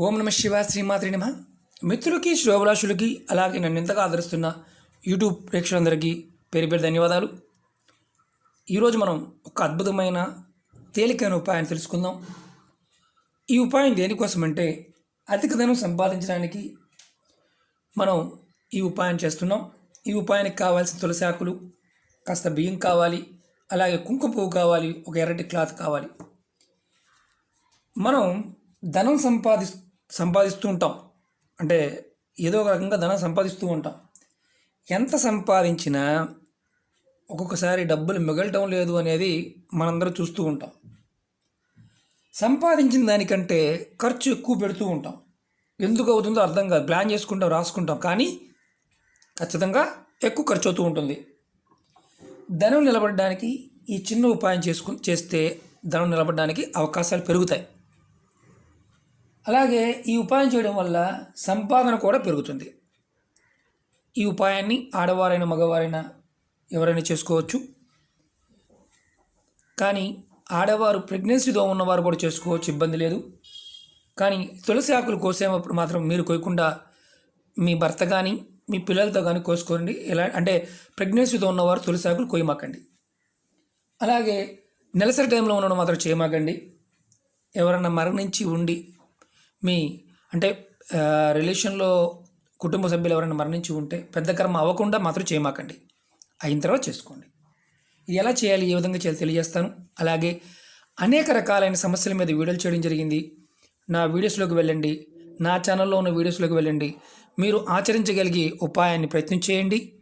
ఓం నమ శివ శ్రీమాత్రి నమ. మిత్రులకి శుభాభిలాషులకి అలాగే నన్ను ఎంతగా ఆదరిస్తున్న యూట్యూబ్ ప్రేక్షకులందరికీ పేరు పేరు ధన్యవాదాలు. ఈరోజు మనం ఒక అద్భుతమైన తేలికైన ఉపాయాన్ని తెలుసుకుందాం. ఈ ఉపాయం దేనికోసం అంటే అధిక ధనం సంపాదించడానికి మనం ఈ ఉపాయం చేస్తున్నాం. ఈ ఉపాయానికి కావాల్సిన తులసి ఆకులు కాస్త బియ్యం కావాలి అలాగే కుంకుమ పువ్వు కావాలి ఒక ఎర్రటి క్లాత్ కావాలి. మనం ధనం సంపాది సంపాదిస్తూ ఉంటాం. అంటే ఏదో ఒక రకంగా ధనం సంపాదిస్తూ ఉంటాం. ఎంత సంపాదించినా ఒక్కొక్కసారి డబ్బులు మిగలటం లేదు అనేది మనందరూ చూస్తూ ఉంటాం. సంపాదించిన దానికంటే ఖర్చు ఎక్కువ పెడుతూ ఉంటాం. ఎందుకు అవుతుందో అర్థం కాదు. ప్లాన్ చేసుకుంటాం రాసుకుంటాం. కానీ ఖచ్చితంగా ఎక్కువ ఖర్చు అవుతూ ఉంటుంది. ధనం నిలబడడానికి ఈ చిన్న ఉపాయం చేసుకు చేస్తే ధనం నిలబడడానికి అవకాశాలు పెరుగుతాయి. అలాగే ఈ ఉపాయం చేయడం వల్ల సంపాదన కూడా పెరుగుతుంది. ఈ ఉపాయాన్ని ఆడవారైన మగవారైనా ఎవరైనా చేసుకోవచ్చు. కానీ ఆడవారు ప్రెగ్నెన్సీతో ఉన్నవారు కూడా చేసుకోవచ్చు ఇబ్బంది లేదు. కానీ తులసి ఆకులు కోసేటప్పుడు మాత్రం మీరు కోయకుండా మీ భర్త కానీ మీ పిల్లలతో కానీ కోసుకోండి. ఎలా అంటే ప్రెగ్నెన్సీతో ఉన్నవారు తులసి ఆకులు కోయమాకండి. అలాగే నెలసరి టైంలో ఉండడం మాత్రం చేయమాకండి. ఎవరన్నా మరణించి ఉండి మీ అంటే రిలేషన్లో కుటుంబ సభ్యులు ఎవరైనా మరణించి ఉంటే పెద్ద కర్మ అవ్వకుండా మాత్రం చేయమాకండి. అయిన తర్వాత చేసుకోండి. ఇది ఎలా చేయాలి? ఏ విధంగా చేయాలి తెలియజేస్తాను. అలాగే అనేక రకాలైన సమస్యల మీద వీడియోలు చేయడం జరిగింది. నా వీడియోస్లోకి వెళ్ళండి. నా ఛానల్లో ఉన్న వీడియోస్లోకి వెళ్ళండి. మీరు ఆచరించగలిగే ఉపాయాన్ని ప్రయత్నం చేయండి.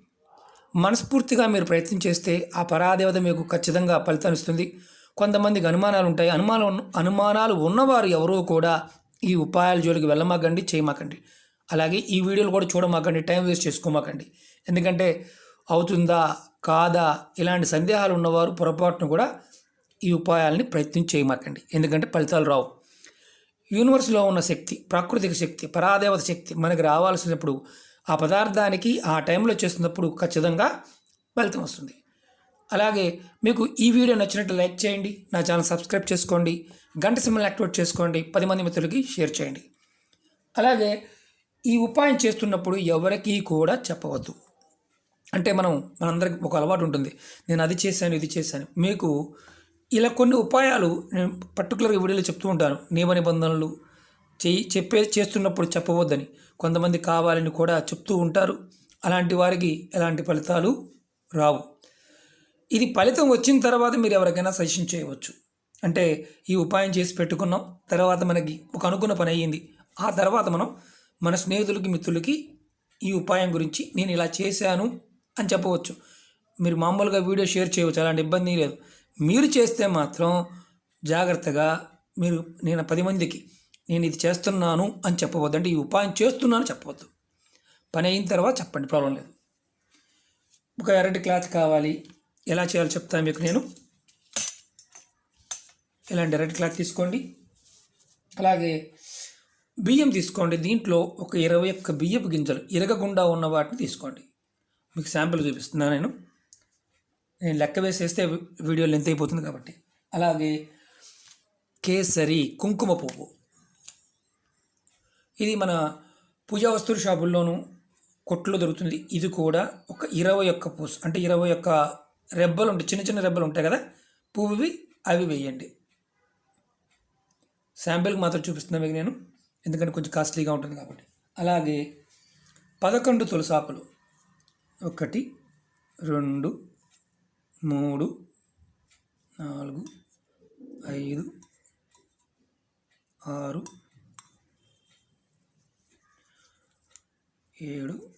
మనస్ఫూర్తిగా మీరు ప్రయత్నం చేస్తే ఆ పరాదేవత మీకు ఖచ్చితంగా ఫలితాన్ని ఇస్తుంది. కొంతమందికి అనుమానాలు ఉంటాయి. అనుమానం అనుమానాలు ఉన్నవారు ఎవరూ కూడా ఈ ఉపాయాల జోలికి వెళ్ళమాకండి చేయమాకండి. అలాగే ఈ వీడియోలు కూడా చూడమాకండి టైం వేస్ట్ చేసుకోమాకండి. ఎందుకంటే అవుతుందా కాదా ఇలాంటి సందేహాలు ఉన్నవారు పొరపాటును కూడా ఈ ఉపాయాలని ప్రయత్నం చేయమాకండి. ఎందుకంటే ఫలితాలు రావు. యూనివర్స్లో ఉన్న శక్తి ప్రాకృతిక శక్తి పరాదేవత శక్తి మనకి రావాల్సినప్పుడు ఆ పదార్థానికి ఆ టైంలో చేస్తున్నప్పుడు ఖచ్చితంగా ఫలితం వస్తుంది. అలాగే మీకు ఈ వీడియో నచ్చినట్టు లైక్ చేయండి నా ఛానల్ సబ్స్క్రైబ్ చేసుకోండి గంట సింబల్ యాక్టివేట్ చేసుకోండి పది మంది మిత్రులకి షేర్ చేయండి. అలాగే ఈ ఉపాయం చేస్తున్నప్పుడు ఎవరికీ కూడా చెప్పవద్దు. అంటే మనం మనందరికి ఒక అలవాటు ఉంటుంది. నేను అది చేశాను ఇది చేశాను. మీకు ఇలా కొన్ని ఉపాయాలు నేను పర్టికులర్గా వీడియోలో చెప్తూ ఉంటాను. నియమ నిబంధనలు చేయి చెప్పే చేస్తున్నప్పుడు చెప్పవద్దని కొంతమంది కావాలని కూడా చెప్తూ ఉంటారు. అలాంటి వారికి ఎలాంటి ఫలితాలు రావు. ఇది ఫలితం వచ్చిన తర్వాత మీరు ఎవరికైనా సజెషన్ చేయవచ్చు. అంటే ఈ ఉపాయం చేసి పెట్టుకున్నాం తర్వాత మనకి ఒక అనుకున్న పని అయ్యింది. ఆ తర్వాత మనం మన స్నేహితులకి మిత్రులకి ఈ ఉపాయం గురించి నేను ఇలా చేశాను అని చెప్పవచ్చు. మీరు మామూలుగా వీడియో షేర్ చేయవచ్చు అలాంటి ఇబ్బంది లేదు. మీరు చేస్తే మాత్రం జాగ్రత్తగా మీరు నేను పది మందికి నేను ఇది చేస్తున్నాను అని చెప్పవద్దు. అంటే ఈ ఉపాయం చేస్తున్నాను చెప్పవద్దు. పని అయిన తర్వాత చెప్పండి ప్రాబ్లం లేదు. ఒక ఎర్రటి క్లాత్ కావాలి ఎలా చేయాలో చెప్తాను మీకు నేను. ఇలాంటి డైరెక్ట్ క్లాత్ తీసుకోండి. అలాగే బియ్యం తీసుకోండి. దీంట్లో ఒక ఇరవై ఒక్క బియ్యపు గింజలు ఇరగకుండా ఉన్న వాటిని తీసుకోండి. మీకు శాంపిల్ చూపిస్తున్నాను నేను. నేను లెక్క వేసేస్తే వీడియో లెంత్ అయిపోతుంది కాబట్టి. అలాగే కేసరి కుంకుమ పువ్వు. ఇది మన పూజా వస్తువుల షాపుల్లోనూ కొట్లో దొరుకుతుంది. ఇది కూడా ఒక ఇరవై ఒక్క పూస్ అంటే ఇరవై ఒక్క రెబ్బలు ఉంటాయి చిన్న చిన్న రెబ్బలు ఉంటాయి కదా? పువ్వువి అవి వేయండి. శాంపిల్కి మాత్రం చూపిస్తున్నా మీకు నేను. ఎందుకంటే కొంచెం కాస్ట్లీగా ఉంటుంది కాబట్టి. అలాగే పదకొండు తులసాకులు ఒకటి రెండు మూడు నాలుగు ఐదు ఆరు ఏడు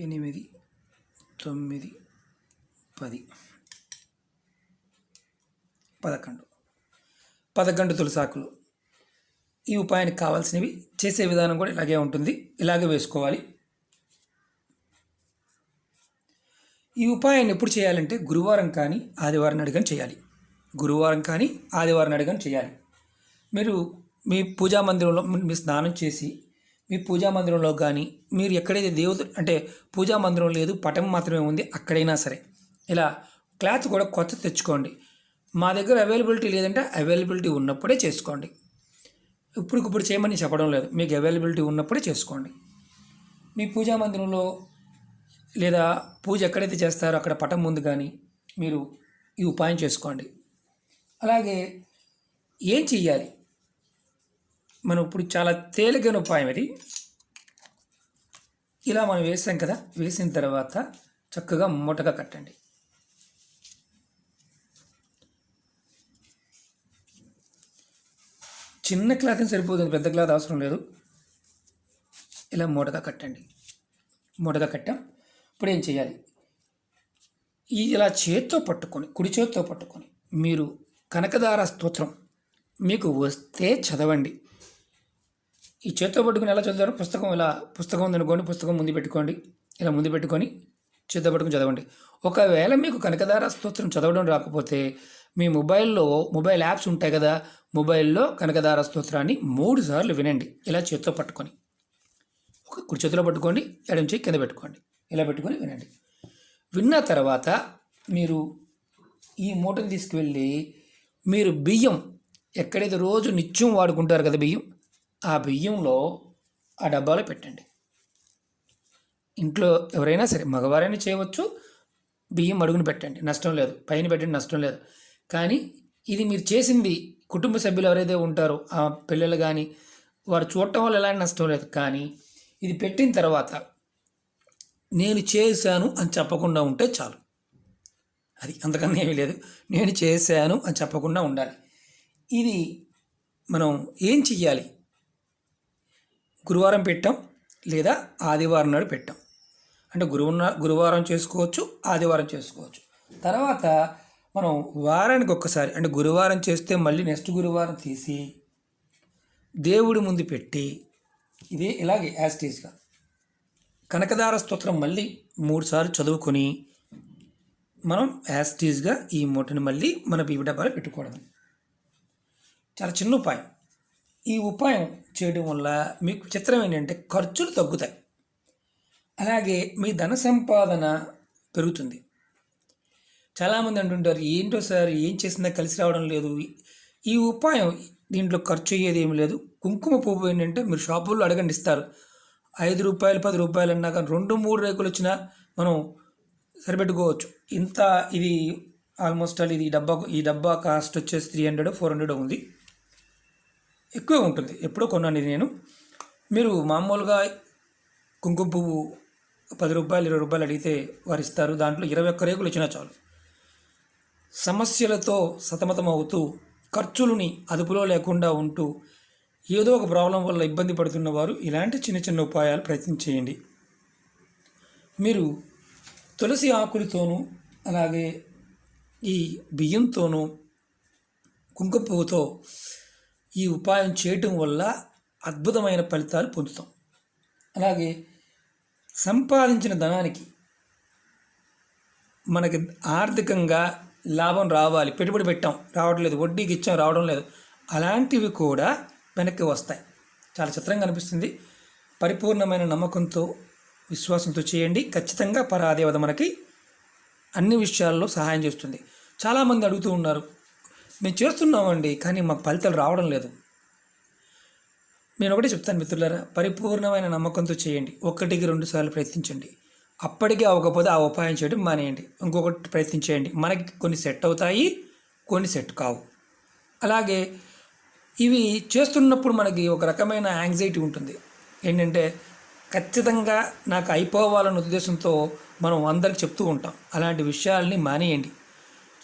ఎనిమిది తొమ్మిది పది. పదకొండు. పదకొండు తులసాకులు ఈ ఉపాయానికి కావాల్సినవి చేసే విధానం కూడా ఇలాగే ఉంటుంది. ఇలాగే వేసుకోవాలి. ఈ ఉపాయాన్ని ఎప్పుడు చేయాలంటే గురువారం కానీ ఆదివారం అడిగని చేయాలి. గురువారం కానీ ఆదివారం అడిగని చేయాలి. మీరు మీ పూజా మందిరంలో మీ స్నానం చేసి మీ పూజా మందిరంలో కానీ మీరు ఎక్కడైతే దేవత అంటే పూజా మందిరం లేదు పటం మాత్రమే ఉంది అక్కడైనా సరే. ఇలా క్లాత్ కూడా కొత్త తెచ్చుకోండి. మా దగ్గర అవైలబిలిటీ లేదంటే అవైలబిలిటీ ఉన్నప్పుడే చేసుకోండి. ఇప్పుడుకిప్పుడు ఇప్పుడు చేయమని చెప్పడం లేదు. మీకు అవైలబిలిటీ ఉన్నప్పుడే చేసుకోండి. మీ పూజా మందిరంలో లేదా పూజ ఎక్కడైతే చేస్తారో అక్కడ పటం ముందు కానీ మీరు ఈ ఉపాయం చేసుకోండి. అలాగే ఏం చెయ్యాలి? మనం ఇప్పుడు చాలా తేలికైన ఉపాయం ఇది. ఇలా మనం వేసాం కదా వేసిన తర్వాత చక్కగా మూటగా కట్టండి. చిన్న క్లాత్ సరిపోతుంది పెద్ద క్లాత్ అవసరం లేదు. ఇలా మూటగా కట్టండి. మూటగా కట్టాం. ఇప్పుడు ఏం చేయాలి? ఈ ఇలా చేత్తో పట్టుకొని కుడి చేత్తో పట్టుకొని మీరు కనకదార స్తోత్రం మీకు వస్తే చదవండి. ఈ చేత్తో పట్టుకుని ఎలా చదువుతారు పుస్తకం ఇలా పుస్తకం ఉందనుకోండి పుస్తకం ముందు పెట్టుకోండి. ఇలా ముందు పెట్టుకొని చేత్తో పట్టుకుని చదవండి. ఒకవేళ మీకు కనకదార స్తోత్రం చదవడం రాకపోతే మీ మొబైల్లో మొబైల్ యాప్స్ ఉంటాయి కదా మొబైల్లో కనకదార స్తోత్రాన్ని మూడు సార్లు వినండి. ఇలా చేత్తో పట్టుకొని. ఒక కుడి చేతిలో పట్టుకోండి ఎడం చేయి కింద పెట్టుకోండి. ఇలా పెట్టుకొని వినండి. విన్న తర్వాత మీరు ఈ మూటను తీసుకువెళ్ళి మీరు బియ్యం ఎక్కడైతే రోజు నిత్యం వాడుకుంటారు కదా బియ్యం ఆ బియ్యంలో ఆ డబ్బాలో పెట్టండి. ఇంట్లో ఎవరైనా సరే మగవారైనా చేయవచ్చు. బియ్యం అడుగుని పెట్టండి. నష్టం లేదు. పైన పెట్టండి. నష్టం లేదు. కానీ ఇది మీరు చేసింది కుటుంబ సభ్యులు ఎవరైతే ఉంటారో ఆ పిల్లలు కానీ వారు చూడటం వల్ల ఎలాంటి నష్టం లేదు. కానీ ఇది పెట్టిన తర్వాత నేను చేశాను అని చెప్పకుండా ఉంటే చాలు. అది అంతకన్నా ఏమీ లేదు. నేను చేశాను అని చెప్పకుండా ఉండాలి. ఇది మనం ఏం చెయ్యాలి? గురువారం పెట్టాం లేదా ఆదివారం నాడు పెట్టాం. అంటే గురువు గురువారం చేసుకోవచ్చు ఆదివారం చేసుకోవచ్చు. తర్వాత మనం వారానికి ఒక్కసారి అంటే గురువారం చేస్తే మళ్ళీ నెక్స్ట్ గురువారం తీసి దేవుడి ముందు పెట్టి ఇదే ఇలాగే యాస్టీజ్గా కనకదార స్తోత్రం మళ్ళీ మూడుసార్లు చదువుకొని మనం యాస్టీజ్గా ఈ మూటని మళ్ళీ మన బీబడబ్బాలో పెట్టుకోవడం చాలా చిన్న ఉపాయం. ఈ ఉపాయం చేయడం వల్ల మీకు చిత్రం ఏంటంటే ఖర్చులు తగ్గుతాయి. అలాగే మీ ధన సంపాదన పెరుగుతుంది. చాలామంది అంటుంటారు ఏంటో సార్ ఏం చేసినా కలిసి రావడం లేదు. ఈ ఉపాయం దీంట్లో ఖర్చు అయ్యేది ఏమి లేదు. కుంకుమ పువ్వు ఏంటంటే మీరు షాపుల్లో అడగండి ఇస్తారు. ఐదు రూపాయలు పది రూపాయలు అన్నా కానీ రెండు మూడు రేకులు వచ్చినా మనం సరిపెట్టుకోవచ్చు. ఇంత ఇది ఆల్మోస్ట్ ఆల్ ఇది డబ్బా ఈ డబ్బా కాస్ట్ వచ్చేసి త్రీ హండ్రెడ్ ఫోర్ హండ్రెడ్ ఉంది. ఎక్కువ ఉంటుంది. ఎప్పుడో కొన్నాను ఇది నేను. మీరు మామూలుగా కుంకుమ పువ్వు పది రూపాయలు ఇరవై రూపాయలు అడిగితే వారు ఇస్తారు దాంట్లో ఇరవై ఒక్క రేకులు ఇచ్చినా చాలు. సమస్యలతో సతమతం అవుతూ ఖర్చులని అదుపులో లేకుండా ఉంటూ ఏదో ఒక ప్రాబ్లం వల్ల ఇబ్బంది పడుతున్న వారు ఇలాంటి చిన్న చిన్న ఉపాయాలు ప్రయత్నం చేయండి. మీరు తులసి ఆకులతోనూ అలాగే ఈ బియ్యంతోనూ కుంకుమ పువ్వుతో ఈ ఉపాయం చేయటం వల్ల అద్భుతమైన ఫలితాలు పొందుతాం. అలాగే సంపాదించిన ధనానికి మనకి ఆర్థికంగా లాభం రావాలి. పెట్టుబడి పెట్టాం రావడం లేదు. వడ్డీకి ఇచ్చాం రావడం లేదు. అలాంటివి కూడా వెనక్కి వస్తాయి. చాలా చిత్రంగా అనిపిస్తుంది. పరిపూర్ణమైన నమ్మకంతో విశ్వాసంతో చేయండి. ఖచ్చితంగా పరాదేవత మనకి అన్ని విషయాల్లో సహాయం చేస్తుంది. చాలామంది అడుగుతూ ఉన్నారు మేము చేస్తున్నామండి కానీ మాకు ఫలితాలు రావడం లేదు. నేను ఒకటే చెప్తాను మిత్రులారా పరిపూర్ణమైన నమ్మకంతో చేయండి. ఒకటికి రెండు సార్లు ప్రయత్నించండి. అప్పటికే అవ్వకపోతే ఆ ఉపాయం చేయడం మానేయండి. ఇంకొకటి ప్రయత్నించేయండి. మనకి కొన్ని సెట్ అవుతాయి కొన్ని సెట్ కావు. అలాగే ఇవి చేస్తున్నప్పుడు మనకి ఒక రకమైన యాంగ్జైటీ ఉంటుంది. ఏంటంటే ఖచ్చితంగా నాకు అయిపోవాలన్న ఉద్దేశంతో మనం అందరికి చెప్తూ ఉంటాం. అలాంటి విషయాల్ని మానేయండి.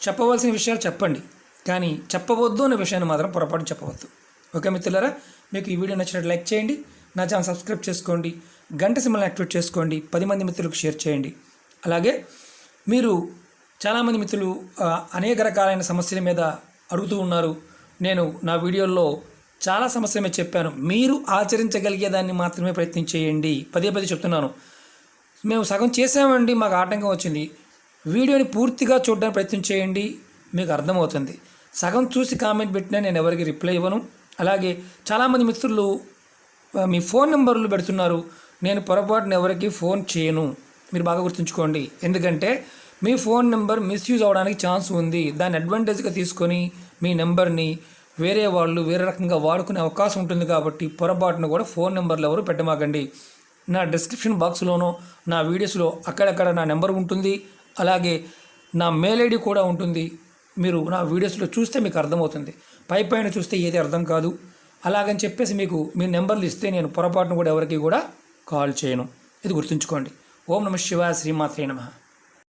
చెప్పవలసిన విషయాలు చెప్పండి. కానీ చెప్పవద్దు అనే విషయాన్ని మాత్రం పొరపాటు చెప్పవద్దు. ఓకే మిత్రులారా? మీకు ఈ వీడియో నచ్చినట్టు లైక్ చేయండి. నా ఛానల్ సబ్స్క్రైబ్ చేసుకోండి. గంట సింబల్ని యాక్టివేట్ చేసుకోండి. పది మంది మిత్రులకు షేర్ చేయండి. అలాగే మీరు చాలామంది మిత్రులు అనేక రకాలైన సమస్యల మీద అడుగుతూ ఉన్నారు. నేను నా వీడియోల్లో చాలా సమస్యల మీద చెప్పాను. మీరు ఆచరించగలిగే దాన్ని మాత్రమే ప్రయత్నం చేయండి. పదే పదే చెప్తున్నాను. మేము సగం చేసామండి మాకు ఆటంకం వచ్చింది. వీడియోని పూర్తిగా చూడడానికి ప్రయత్నం చేయండి. మీకు అర్థమవుతుంది. సగం చూసి కామెంట్ పెట్టినా నేను ఎవరికి రిప్లై ఇవ్వను. అలాగే చాలామంది మిత్రులు మీ ఫోన్ నెంబర్లు పెడుతున్నారు. నేను పొరపాటున ఎవరికి ఫోన్ చేయను. మీరు బాగా గుర్తుంచుకోండి. ఎందుకంటే మీ ఫోన్ నెంబర్ మిస్యూజ్ అవడానికి ఛాన్స్ ఉంది. దాన్ని అడ్వాంటేజ్గా తీసుకొని మీ నెంబర్ని వేరే వాళ్ళు వేరే రకంగా వాడుకునే అవకాశం ఉంటుంది కాబట్టి పొరపాటున కూడా ఫోన్ నెంబర్లు ఎవరు పెట్టమాకండి. నా డిస్క్రిప్షన్ బాక్స్లోనో నా వీడియోస్లో అక్కడక్కడ నా నెంబర్ ఉంటుంది. అలాగే నా మెయిల్ ఐడి కూడా ఉంటుంది. మీరు నా వీడియోస్లో చూస్తే మీకు అర్థమవుతుంది. పై పైన చూస్తే ఏది అర్థం కాదు. అలాగని చెప్పేసి మీకు మీ నెంబర్లు ఇస్తే నేను పొరపాటును కూడా ఎవరికి కూడా కాల్ చేయను. ఇది గుర్తుంచుకోండి. ఓం నమ శివ శ్రీమాత్రే నమః.